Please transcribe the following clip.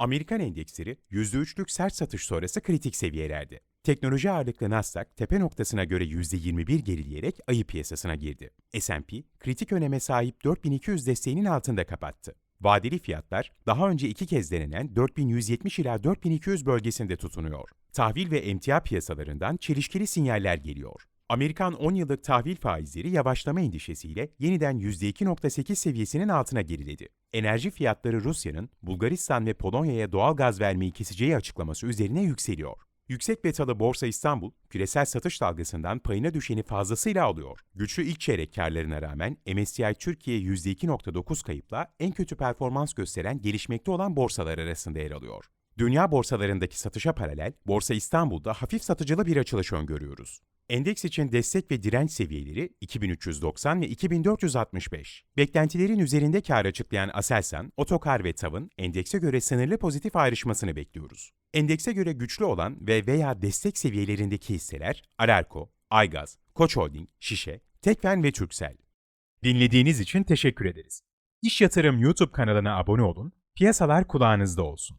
Amerikan endeksleri %3'lük sert satış sonrası kritik seviyelerde. Teknoloji ağırlıklı Nasdaq tepe noktasına göre %21 gerileyerek ayı piyasasına girdi. S&P kritik öneme sahip 4200 desteğinin altında kapattı. Vadeli fiyatlar daha önce iki kez denenen 4170 ila 4200 bölgesinde tutunuyor. Tahvil ve emtia piyasalarından çelişkili sinyaller geliyor. Amerikan 10 yıllık tahvil faizleri yavaşlama endişesiyle yeniden %2.8 seviyesinin altına geriledi. Enerji fiyatları Rusya'nın Bulgaristan ve Polonya'ya doğal gaz vermeyi keseceği açıklaması üzerine yükseliyor. Yüksek betalı Borsa İstanbul, küresel satış dalgasından payına düşeni fazlasıyla alıyor. Güçlü ilk çeyrek karlarına rağmen MSCI Türkiye %2.9 kayıpla en kötü performans gösteren gelişmekte olan borsalar arasında yer alıyor. Dünya borsalarındaki satışa paralel, Borsa İstanbul'da hafif satıcılı bir açılış öngörüyoruz. Endeks için destek ve direnç seviyeleri 2390 ve 2465. Beklentilerin üzerinde kar açıklayan Aselsan, Otokar ve TAV'ın endekse göre sınırlı pozitif ayrışmasını bekliyoruz. Endekse göre güçlü olan ve veya destek seviyelerindeki hisseler Ararko, Aygaz, Koç Holding, Şişe, Tekfen ve Türksel. Dinlediğiniz için teşekkür ederiz. İş Yatırım YouTube kanalına abone olun, piyasalar kulağınızda olsun.